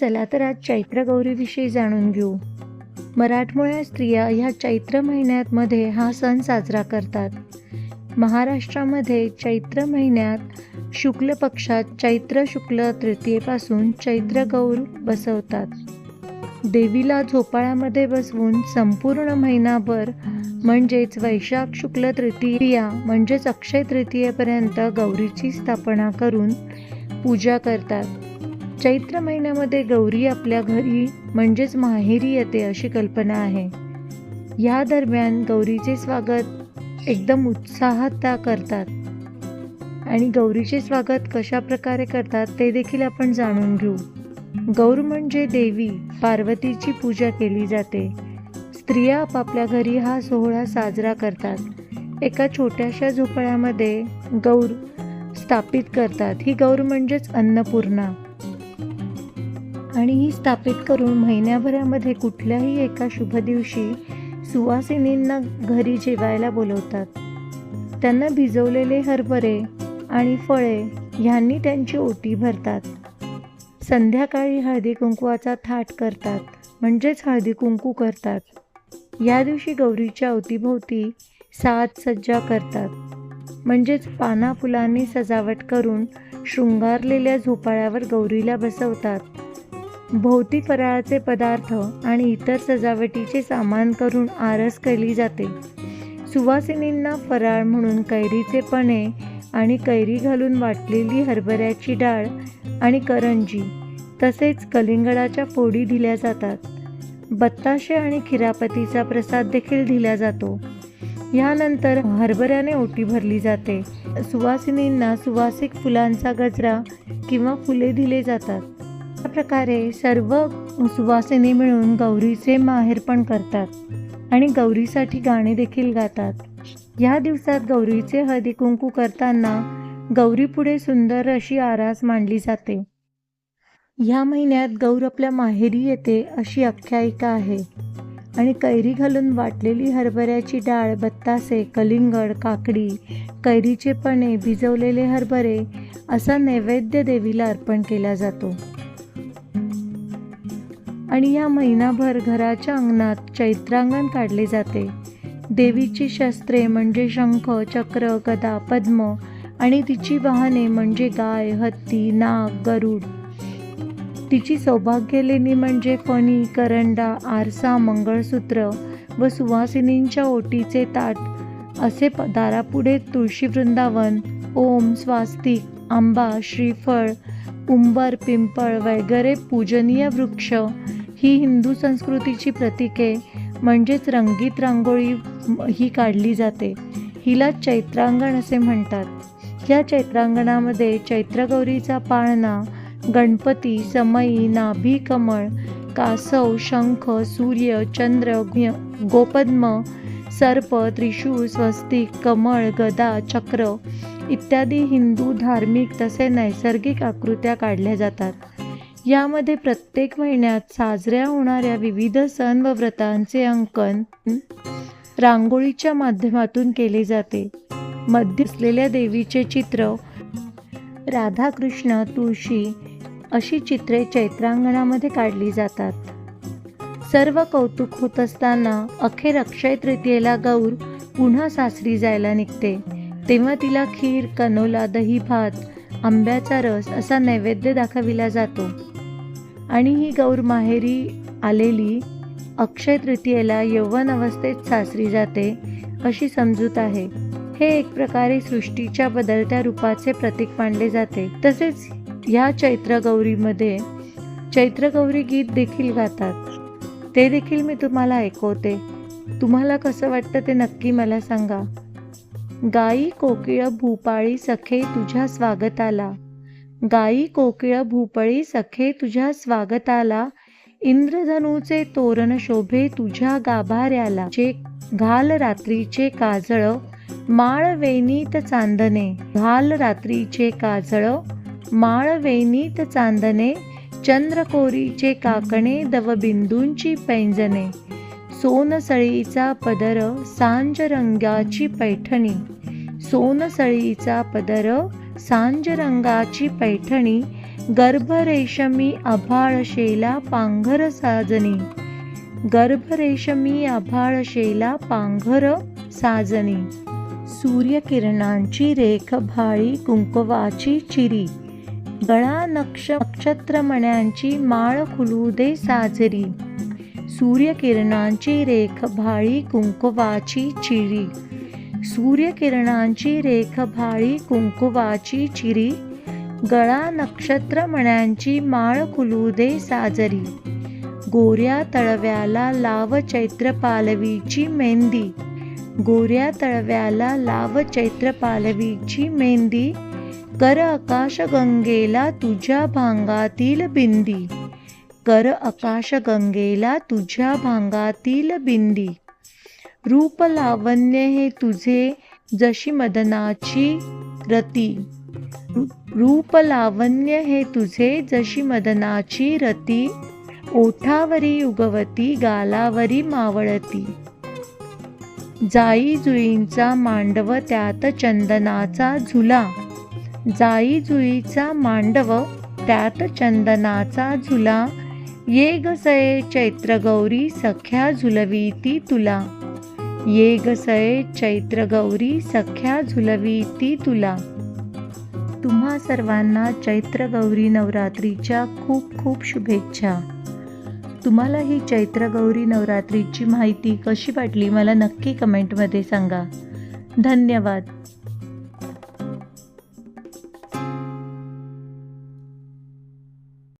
चला तर आज चैत्र गौरीविषयी जाणून घेऊ. मराठमोळ्या स्त्रिया ह्या चैत्र महिन्यातमध्ये हा सण साजरा करतात. महाराष्ट्रामध्ये चैत्र महिन्यात शुक्ल पक्षात चैत्र शुक्ल तृतीयेपासून चैत्र गौर बसवतात. देवीला झोपाळ्यामध्ये बसवून संपूर्ण महिनाभर म्हणजेच वैशाख शुक्ल तृतीया म्हणजेच अक्षय तृतीयेपर्यंत गौरीची स्थापना करून पूजा करतात. चैत्र महिन्यामध्ये गौरी आपल्या घरी म्हणजेच माहेरी येते अशी कल्पना आहे. या दरम्यान गौरीचे स्वागत एकदम उत्साहात त्या करतात. आणि गौरीचे स्वागत कशा प्रकारे करतात ते देखील आपण जाणून घेऊ. गौर म्हणजे देवी पार्वतीची पूजा केली जाते. स्त्रिया आपापल्या घरी हा सोहळा साजरा करतात. एका छोट्याशा झोपळ्यामध्ये गौर स्थापित करतात. ही गौर म्हणजेच अन्नपूर्णा. आणि ही स्थापित करून महिन्याभरामध्ये कुठल्याही एका शुभ दिवशी सुवासिनींना घरी जेवायला बोलवतात. त्यांना भिजवलेले हरभरे आणि फळे ह्यांनी त्यांची ओटी भरतात. संध्याकाळी हळदी कुंकवाचा थाट करतात म्हणजेच हळदी कुंकू करतात. या दिवशी गौरीच्या अवतीभोवती साज सज्जा करतात. म्हणजेच पाना फुलांनी सजावट करून शृंगारलेल्या झोपाळ्यावर गौरीला बसवतात. भोवती फराळाचे पदार्थ आणि इतर सजावटीचे सामान करून आरस केली जाते. सुवासिनींना फराळ म्हणून कैरीचे पणे आणि कैरी घालून वाटलेली हरभऱ्याची डाळ आणि करंजी तसेच कलिंगडाच्या फोडी दिल्या जातात. बत्ताशे आणि खिरापतीचा प्रसाद देखील दिला जातो. यानंतर हरभऱ्याने ओटी भरली जाते. सुवासिनींना सुवासिक फुलांचा गजरा किंवा फुले दिले जातात. अशा प्रकारे सर्व सुवासिनी मिळून गौरीचे माहेरपण करतात आणि गौरीसाठी गाणे देखील गातात. या दिवसात गौरीचे हळदी कुंकू करताना गौरीपुढे सुंदर अशी आरास मांडली जाते. ह्या महिन्यात गौर आपल्या माहेरी येते अशी आख्यायिका आहे. आणि कैरी घालून वाटलेली हरभऱ्याची डाळ बत्तासे कलिंगड काकडी कैरीचे पणे भिजवलेले हरभरे असा नैवेद्य देवीला अर्पण केला जातो. आणि या महिनाभर घराच्या अंगणात चैत्रांगण काढले जाते. देवीची शस्त्रे म्हणजे शंख चक्र गदा पद्म आणि तिची वाहने म्हणजे गाय हत्ती नाग गरुड. तिची सौभाग्यलेणी म्हणजे फणी करंडा आरसा मंगळसूत्र व सुवासिनींच्या ओटीचे ताट. असे प- दारापुढे तुळशी वृंदावन ओम स्वास्तिक आंबा श्रीफळ उंबर पिंपळ वगैरे पूजनीय वृक्ष ही हिंदू संस्कृतीची प्रतीके म्हणजेच रंगीत रांगोळी ही काढली जाते. हिला चैत्रांगण असे म्हणतात. या चैत्रांगणामध्ये चैत्रगौरीचा पाळणा गणपती समई नाभी कमळ कासव शंख सूर्य चंद्र गोपद्म सर्प त्रिशूळ स्वस्तिक कमळ गदा चक्र इत्यादी हिंदू धार्मिक तसे नैसर्गिक आकृत्या काढल्या जातात. यामध्ये प्रत्येक महिन्यात साजऱ्या होणाऱ्या विविध सण व व्रतांचे अंकन रांगोळीच्या माध्यमातून केले जाते. मध्य असलेल्या देवीचे चित्र राधाकृष्ण तुळशी अशी चित्रे चैत्रांगणामध्ये काढली जातात. सर्व कौतुक होत असताना अखेर अक्षय तृतीयेला गौर पुन्हा सासरी जायला निघते. तेव्हा तिला खीर कनोला दही भात आंब्याचा रस असा नैवेद्य दाखविला जातो. आणि ही गौर माहेरी आलेली अक्षय तृतीयेला यौवन अवस्थेत सासरी जाते अशी समजूत आहे. हे एक प्रकारे सृष्टीच्या बदलत्या रूपाचे प्रतीक मानले जाते. तसेच ह्या चैत्र गौरीमध्ये चैत्रगौरी गीत देखील गातात. ते देखील मी तुम्हाला ऐकवते. तुम्हाला कसं वाटतं ते नक्की मला सांगा. गाई कोकिळ भूपाळी सखे तुझ्या स्वागताला. गाई कोकिळ भूपळी सखे तुझ्या स्वागताला. इंद्रधनूचे तोरण शोभे तुझ्या गाभाऱ्याला. चे घाल रात्रीचे काजळ माळ वेणीत चांदणे. घाल रात्रीचे काजळ माळ वेणीत चांदणे. चंद्रकोरीचे काकणे दवबिंदूंची पैंजणे. सोनसळीचा पदर सांज रंगाची पैठणी. सोनसळीचा पदर सांजरंगाची पैठणी गर्भरेशमी आभाळशेला पांघर साजनी. गर्भरेशमी आभाळशेला पांघर साजनी. सूर्यकिरणांची रेख भाळी कुंकवाची चिरी. गळा नक्ष नक्षत्रमण्यांची माळ खुलू दे साजरी. सूर्यकिरणांची रेख भाळी कुंकवाची चिरी. सूर्यकिरणांची रेखभाळी कुंकुवाची चिरी गळा नक्षत्रमण्यांची माळ खुलू दे साजरी गोऱ्या तळव्याला लाव चैत्र पालवीची मेहंदी गोऱ्या तळव्याला लाव चैत्र पालवीची मेहंदी कर आकाश गंगेला तुझ्या भांगातील बिंदी कर आकाश गंगेला तुझ्या भांगातील बिंदी. रूप लावण्य हे तुझे जशी मदनाची रती. रूप लावण्य हे तुझे जशी मदनाची रती. ओठावरी उगवती गालावरी मावळती. जाई जुईंचा मांडव त्यात चंदनाचा झुला. जाई जुईचा मांडव त्यात चंदनाचा झुला. ये ग सये चैत्र गौरी सख्या झुलवीती तुला. ये ग सये चैत्र गौरी सख्या झुलवीती तुला. तुम्हा सर्वांना चैत्र गौरी नवरात्रीच्या खूप खूप शुभेच्छा. तुम्हाला ही चैत्र गौरी नवरात्रीची माहिती कशी वाटली मला नक्की कमेंटमध्ये सांगा. धन्यवाद.